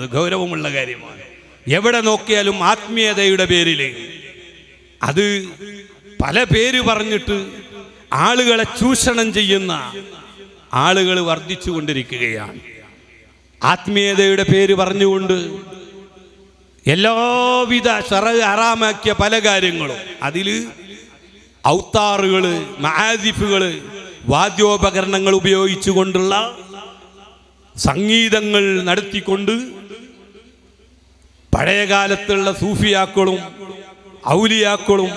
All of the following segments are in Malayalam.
അത് ഗൗരവമുള്ള കാര്യമാണ്. എവിടെ നോക്കിയാലും ആത്മീയതയുടെ പേരിൽ അത് പല പേര് പറഞ്ഞിട്ട് ആളുകളെ ചൂഷണം ചെയ്യുന്ന ആളുകൾ വർദ്ധിച്ചു കൊണ്ടിരിക്കുകയാണ്. ആത്മീയതയുടെ പേര് പറഞ്ഞുകൊണ്ട് എല്ലാവിധ ഷറ ആറാമാക്കിയ പല കാര്യങ്ങളും അതിൽ ഔത്താറുകൾ മഹാദിഫുകൾ വാദ്യോപകരണങ്ങൾ ഉപയോഗിച്ചുകൊണ്ടുള്ള സംഗീതങ്ങൾ നടത്തിക്കൊണ്ട് പഴയ കാലത്തുള്ള സൂഫിയാക്കളും ഔലിയാക്കളും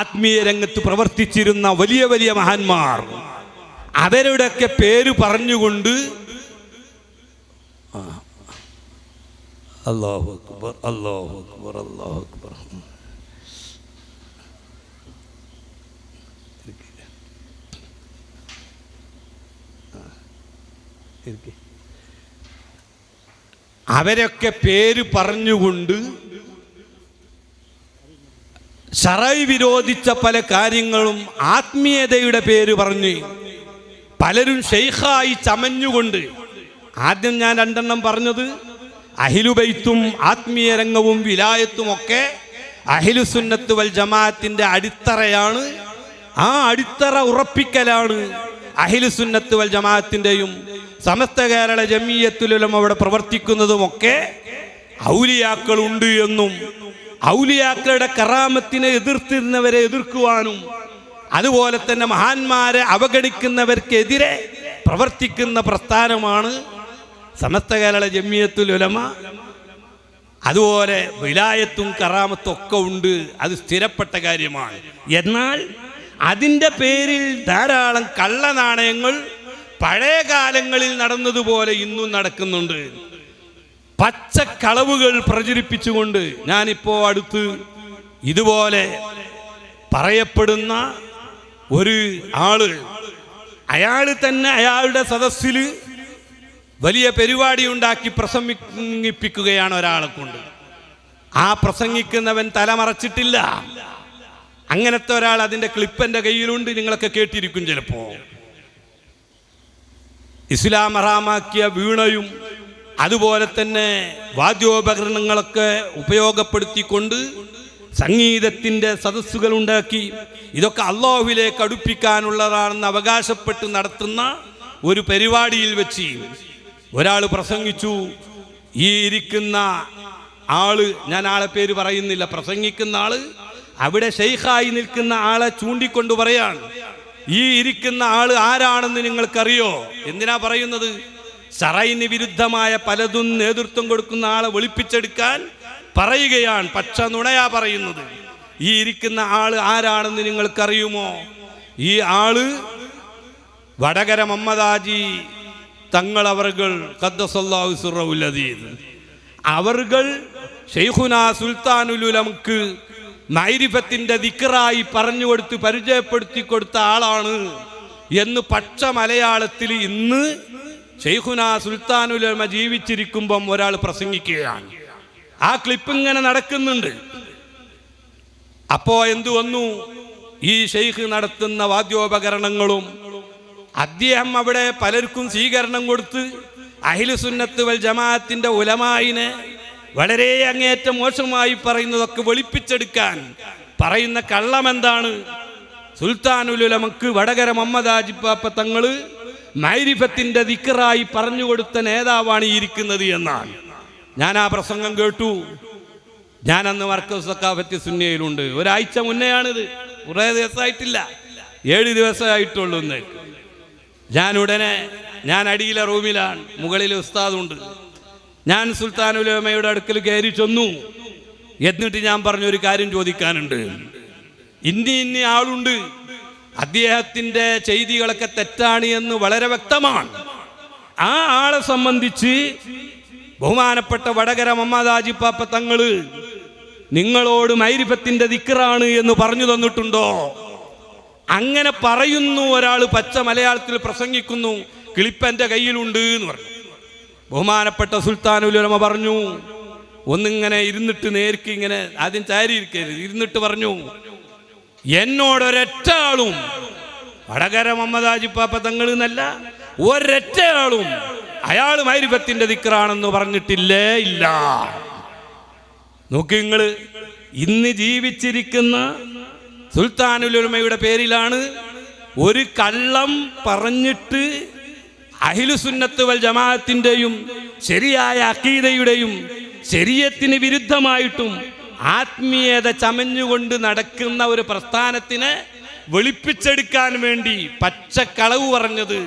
ആത്മീയ രംഗത്ത് പ്രവർത്തിച്ചിരുന്ന വലിയ വലിയ മഹാന്മാർ. അവരുടെയൊക്കെ പേര് പറഞ്ഞുകൊണ്ട് അള്ളാഹു അക്ബർ അല്ലാഹു അക്ബർ അല്ലാഹു അക്ബർ. ഇരിക്കെ. അവരൊക്കെ പേര് പറഞ്ഞുകൊണ്ട് ഷറൈ വിരോധിച്ച പല കാര്യങ്ങളും ആത്മീയതയുടെ പേര് പറഞ്ഞ് പലരും ഷെയ്ഖായി ചമഞ്ഞുകൊണ്ട് ആദ്യം ഞാൻ രണ്ടെണ്ണം പറഞ്ഞത് അഹിലുബൈത്തും ആത്മീയ രംഗവും വിലായത്തും ഒക്കെ അഹിലുസുന്നത്ത് വൽ ജമാഅത്തിന്റെ അടിത്തറയാണ്. ആ അടിത്തറ ഉറപ്പിക്കലാണ്. അഹിലുസുന്നത്ത് വൽ ജമാഅത്തിന്റെയും സമസ്ത കേരള ജമീയത്തിലും അവിടെ പ്രവർത്തിക്കുന്നതുമൊക്കെ ഔലിയാക്കളുണ്ട് എന്നും ഔലിയാക്കളുടെ കറാമത്തിനെ എതിർത്തിരുന്നവരെ എതിർക്കുവാനും അതുപോലെ തന്നെ മഹാന്മാരെ അവഗണിക്കുന്നവർക്കെതിരെ പ്രവർത്തിക്കുന്ന പ്രസ്ഥാനമാണ് സമസ്ത കേരള ജമിയത്തുൽ ഉലമ. അതുപോലെ വിലായത്തും കറാമത്തും ഒക്കെ ഉണ്ട്. അത് സ്ഥിരപ്പെട്ട കാര്യമാണ്. എന്നാൽ അതിന്റെ പേരിൽ ധാരാളം കള്ളനാണയങ്ങൾ പഴയ കാലങ്ങളിൽ നടന്നതുപോലെ ഇന്നും നടക്കുന്നുണ്ട്. പച്ചക്കളവുകൾ പ്രചരിപ്പിച്ചുകൊണ്ട് ഞാനിപ്പോ അടുത്ത് ഇതുപോലെ പറയപ്പെടുന്ന ഒരു ആൾ അയാൾ തന്നെ അയാളുടെ സദസ്സിൽ വലിയ പരിപാടി ഉണ്ടാക്കി പ്രസംഗിപ്പിക്കുകയാണ് ഒരാളെ കൊണ്ട്. ആ പ്രസംഗിക്കുന്നവൻ തലമറച്ചിട്ടില്ല. അങ്ങനത്തെ ഒരാൾ അതിന്റെ ക്ലിപ്പ് കയ്യിലുണ്ട് നിങ്ങളൊക്കെ കേട്ടിരിക്കും ചിലപ്പോ. ഇസ്ലാം ഹറാമാക്കിയ വീണയും അതുപോലെ തന്നെ വാദ്യോപകരണങ്ങളൊക്കെ ഉപയോഗപ്പെടുത്തിക്കൊണ്ട് സംഗീതത്തിന്റെ സദസ്സുകൾ ഉണ്ടാക്കി. ഇതൊക്കെ അള്ളാഹുവിലേക്ക് അടുപ്പിക്കാനുള്ളതാണെന്ന് അവകാശപ്പെട്ട് നടത്തുന്ന ഒരു പരിപാടിയിൽ വെച്ച് ഒരാൾ പ്രസംഗിച്ചു. ഈ ഇരിക്കുന്ന ആൾ ഞാൻ ആളെ പേര് പറയുന്നില്ല പ്രസംഗിക്കുന്ന ആൾ അവിടെ ഷെയ്ഖായി നിൽക്കുന്ന ആളെ ചൂണ്ടിക്കൊണ്ട് പറയാണ് ഈ ഇരിക്കുന്ന ആൾ ആരാണെന്ന് നിങ്ങൾക്കറിയോ? എന്തിനാ പറയുന്നത്? സറൈന് വിരുദ്ധമായ പലതും നേതൃത്വം കൊടുക്കുന്ന ആളെ വെളുപ്പിച്ചെടുക്കാൻ പറയുകയാണ് പക്ഷ നുണയാ പറയുന്നത്. ഈ ഇരിക്കുന്ന ആൾ ആരാണെന്ന് നിങ്ങൾക്കറിയുമോ? ഈ ആൾ വടകര മമ്മദാജി തങ്ങളവറുകൾ അദീദ് അവർകൾ ഷെയ്ഖുന സുൽത്താനുലുലമക്ക് നൈരിഫത്തിന്റെ ദിക്കറായി പറഞ്ഞു കൊടുത്ത് പരിചയപ്പെടുത്തി കൊടുത്ത ആളാണ് എന്ന് പക്ഷ മലയാളത്തിൽ ഇന്ന് ഷെയ്ഖുന സുൽത്താനുലമ ജീവിച്ചിരിക്കുമ്പം ഒരാൾ പ്രസംഗിക്കുകയാണ്. ആ ക്ലിപ്പ് ഇങ്ങനെ നടക്കുന്നുണ്ട്. അപ്പോ എന്തു വന്നു? ഈ ഷെയ്ഖ് നടത്തുന്ന വാദ്യോപകരണങ്ങളും അദ്ദേഹം അവിടെ പലർക്കും സ്വീകരണം കൊടുത്ത് അഹിലുസുന്നത്ത് വൽ ജമാഅത്തിന്റെ ഉലമായിനെ വളരെ അങ്ങേറ്റം മോശമായി പറയുന്നതൊക്കെ വെളിപ്പിച്ചെടുക്കാൻ പറയുന്ന കള്ളം എന്താണ് സുൽത്താനുലുലമക്ക് വടകര മുഹമ്മദ് ആജിപ്പാപ്പ തങ്ങൾ മൈരിഫത്തിന്റെ ദിക്കറായി പറഞ്ഞു കൊടുത്ത നേതാവാണ് ഇരിക്കുന്നത് എന്നാണ്. ഞാൻ ആ പ്രസംഗം കേട്ടു. ഞാൻ അന്ന് മർക്കസ് സക്കാഫത്തി സുന്നയിലുണ്ട് ഒരാഴ്ച മുന്നെയാണിത്. കുറേ ദിവസമായിട്ടില്ല. ഏഴ് ദിവസമായിട്ടുള്ളൂ ഞാൻ ഉടനെ ഞാൻ അടിയിലെ റൂമിലാണ്. മുകളിൽ ഉസ്താദുണ്ട്. ഞാൻ സുൽത്താൻ സുൽത്താനുലമയുടെ അടുക്കൽ കയറി ചെന്നു. എന്നിട്ട് ഞാൻ പറഞ്ഞ ഒരു കാര്യം ചോദിക്കാനുണ്ട്. ഇനി ഇനി ആളുണ്ട്. അദ്ദേഹത്തിന്റെ ചെയ്തികളൊക്കെ തെറ്റാണ് എന്ന് വളരെ വ്യക്തമാണ്. ആ ആളെ സംബന്ധിച്ച് ബഹുമാനപ്പെട്ട വടകര മമ്മദാജി പാപ്പ തങ്ങൾ നിങ്ങളോട് മൈരിഫത്തിന്റെ ദിക്കറാണ് എന്ന് പറഞ്ഞു തന്നിട്ടുണ്ടോ? അങ്ങനെ പറയുന്നു ഒരാൾ പച്ച മലയാളത്തിൽ പ്രസംഗിക്കുന്നു കിളിപ്പന്റെ കയ്യിലുണ്ട് എന്ന് പറഞ്ഞു. ബഹുമാനപ്പെട്ട സുൽത്താനുലമ പറഞ്ഞു ഒന്നിങ്ങനെ ഇരുന്നിട്ട് നേർക്ക് ഇങ്ങനെ ആദ്യം ചാരിയിരിക്കരുത് ഇരുന്നിട്ട് പറഞ്ഞു എന്നോടൊരൊറ്റ ആളും വടകര മമ്മദാജി പാപ്പ തങ്ങൾ എന്നല്ല ഒരൊറ്റ ആളും അയാൾ മൈരിഫത്തിന്റെ ദിക്കറാണെന്ന് പറഞ്ഞിട്ടില്ലേ ഇല്ല. നോക്കി നിങ്ങൾ ഇന്ന് ജീവിച്ചിരിക്കുന്ന സുൽത്താനുലുമയുടെ പേരിലാണ് ഒരു കള്ളം പറഞ്ഞിട്ട് അഹിലുസുന്നത്ത് വൽ ജമാഅത്തിന്റെയും ശരിയായ അക്കീതയുടെയും ശരീരത്തിന് വിരുദ്ധമായിട്ടും ആത്മീയത ചമഞ്ഞുകൊണ്ട് നടക്കുന്ന ഒരു പ്രസ്ഥാനത്തിനെ വെളുപ്പിച്ചെടുക്കാൻ വേണ്ടി പച്ചക്കളവ് പറഞ്ഞത്.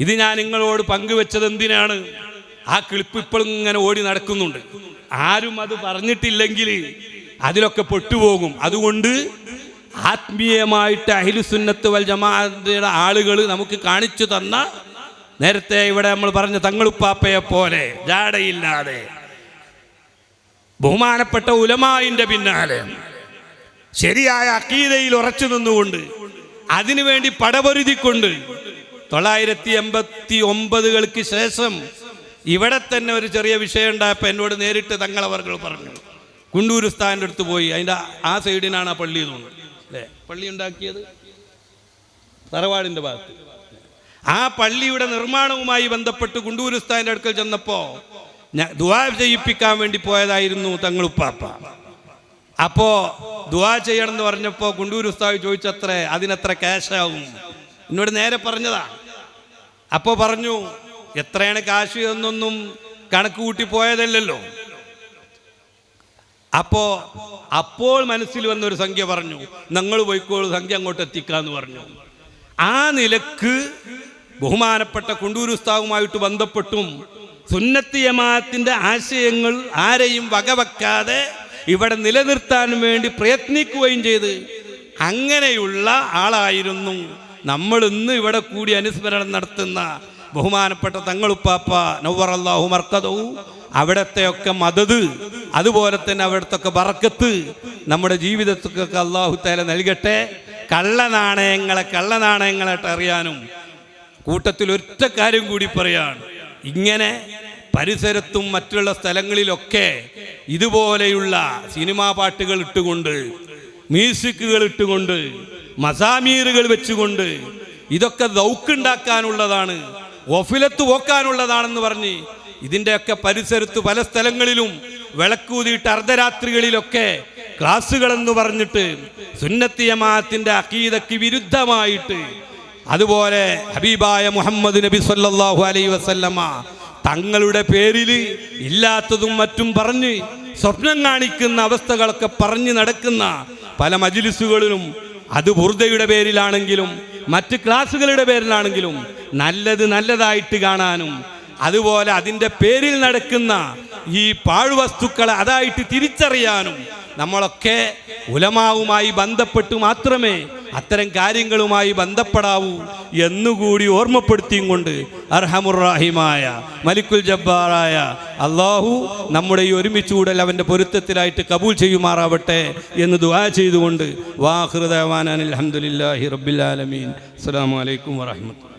ഇത് ഞാൻ നിങ്ങളോട് പങ്കുവെച്ചത് എന്തിനാണ്? ആ ക്ലിപ്പ് ഇപ്പോഴും ഇങ്ങനെ ഓടി നടക്കുന്നുണ്ട്. ആരും അത് പറഞ്ഞിട്ടില്ലെങ്കിൽ അതിലൊക്കെ പെട്ടുപോകും. അതുകൊണ്ട് ആത്മീയമായിട്ട് അഹിലുസുന്നത്ത് വൽ ജമാഅത്തിന്റെ ആളുകൾ നമുക്ക് കാണിച്ചു തന്ന നേരത്തെ ഇവിടെ നമ്മൾ പറഞ്ഞ തങ്ങളുപ്പാപ്പയെ പോലെ ജാടയില്ലാതെ ബഹുമാനപ്പെട്ട ഉലമായിന്റെ പിന്നാലെ ശരിയായ അക്കീതയിൽ ഉറച്ചു നിന്നുകൊണ്ട് അതിനുവേണ്ടി പടപൊരുതിക്കൊണ്ട് തൊള്ളായിരത്തി എൺപത്തി ഒമ്പതുകൾക്ക് ശേഷം ഇവിടെ തന്നെ ഒരു ചെറിയ വിഷയം ഉണ്ടായപ്പോൾ എന്നോട് നേരിട്ട് തങ്ങളവർകൾ പറഞ്ഞു. കുണ്ടൂരുസ്ഥാന്റെ അടുത്ത് പോയി. അതിന്റെ ആ സൈഡിനാണ് ആ പള്ളി തോന്നുന്നത് അല്ലേ? പള്ളി ഉണ്ടാക്കിയത് തറവാടിന്റെ ഭാഗത്ത്. ആ പള്ളിയുടെ നിർമ്മാണവുമായി ബന്ധപ്പെട്ട് കുണ്ടൂർ അടുക്കൽ ചെന്നപ്പോൾ ഞാൻ ദുവാ ചെയ്യിപ്പിക്കാൻ വേണ്ടി പോയതായിരുന്നു തങ്ങളുപ്പാപ്പ. അപ്പോ ദുവാ ചെയ്യണം എന്ന് പറഞ്ഞപ്പോൾ കുണ്ടൂർ ഉസ്താവ് ചോദിച്ചത്രേ അതിനത്ര ക്യാഷാവും. എന്നോട് നേരെ പറഞ്ഞതാ. അപ്പോൾ പറഞ്ഞു എത്രയാണ് കാശ് എന്നൊന്നും കണക്ക് കൂട്ടി പോയതല്ലല്ലോ. അപ്പോ അപ്പോൾ മനസ്സിൽ വന്ന ഒരു സംഖ്യ പറഞ്ഞു നിങ്ങൾ പോയിക്കോളൂ സംഖ്യ അങ്ങോട്ട് എത്തിക്കാന്ന് പറഞ്ഞു. ആ നിലയ്ക്ക് ബഹുമാനപ്പെട്ട കുണ്ടൂർ ഉസ്താവുമായിട്ട് ബന്ധപ്പെട്ടും സുന്നത്തി ജമാഅത്തിന്റെ ആശയങ്ങൾ ആരെയും വകവെക്കാതെ ഇവിടെ നിലനിർത്താൻ വേണ്ടി പ്രയത്നിക്കുകയും ചെയ്ത് അങ്ങനെയുള്ള ആളായിരുന്നു നമ്മൾ ഇന്ന് ഇവിടെ കൂടി അനുസ്മരണം നടത്തുന്ന ബഹുമാനപ്പെട്ട തങ്ങളുപ്പാപ്പ നവറല്ലാഹു മർക്കതവും അവിടത്തെയൊക്കെ മദത് അതുപോലെ തന്നെ അവിടത്തൊക്കെ ബറക്കത്ത് നമ്മുടെ ജീവിതത്തിലൊക്കെ അള്ളാഹു തല നൽകട്ടെ. കള്ളനാണയങ്ങളെ കള്ളനാണയങ്ങളായിട്ട് അറിയാനും കൂട്ടത്തിൽ ഒറ്റ കാര്യം കൂടി പറയാണ്. ഇങ്ങനെ പരിസരത്തും മറ്റുള്ള സ്ഥലങ്ങളിലൊക്കെ ഇതുപോലെയുള്ള സിനിമാ പാട്ടുകൾ ഇട്ടുകൊണ്ട് മ്യൂസിക്കുകൾ ഇട്ടുകൊണ്ട് മസാമീറുകൾ വെച്ചുകൊണ്ട് ഇതൊക്കെ ദൗക്കുണ്ടാക്കാനുള്ളതാണ് ഒഫിലത്ത് പോക്കാനുള്ളതാണെന്ന് പറഞ്ഞ് ഇതിന്റെയൊക്കെ പരിസരത്ത് പല സ്ഥലങ്ങളിലും വിളക്കൂതിയിട്ട് അർദ്ധരാത്രികളിലൊക്കെ ക്ലാസ്സുകളെന്ന് പറഞ്ഞിട്ട് സുന്നത്തിയമാത്തിന്റെ അക്കീതയ്ക്ക് വിരുദ്ധമായിട്ട് അതുപോലെ ഹബീബായ മുഹമ്മദ് നബി സല്ലാഹു അലൈ വസല്ലമ തങ്ങളുടെ പേരിൽ ഇല്ലാത്തതും മറ്റും പറഞ്ഞ് സ്വപ്നം കാണിക്കുന്ന അവസ്ഥകളൊക്കെ പറഞ്ഞു നടക്കുന്ന പല മജിലിസുകളിലും അത് ബുർദയുടെ പേരിലാണെങ്കിലും മറ്റ് ക്ലാസ്സുകളുടെ പേരിലാണെങ്കിലും നല്ലത് നല്ലതായിട്ട് കാണാനും അതുപോലെ അതിന്റെ പേരിൽ നടക്കുന്ന ഈ പാഴ്വസ്തുക്കളെ അതായിട്ട് തിരിച്ചറിയാനും നമ്മളൊക്കെ ഉലമാവുമായി ബന്ധപ്പെട്ട് മാത്രമേ അത്തരം കാര്യങ്ങളുമായി ബന്ധപ്പെടാവൂ എന്നുകൂടി ഓർമ്മപ്പെടുത്തിയും കൊണ്ട് അർഹമുറാഹിമായ മലിക്കുൽ ജബ്ബാറായ അള്ളാഹു നമ്മുടെ ഈ ഒരുമിച്ച് കൂടൽ അവന്റെ പൊരുത്തത്തിലായിട്ട് കബൂൽ ചെയ്യുമാറാവട്ടെ എന്ന് ദുആ ചെയ്തുകൊണ്ട് വാഹൃദാനി അലഹമുല്ലാഹി റബ്ബിലാലമീൻ അസ്സാം വലൈക്കും വാഹമത്തുള്ള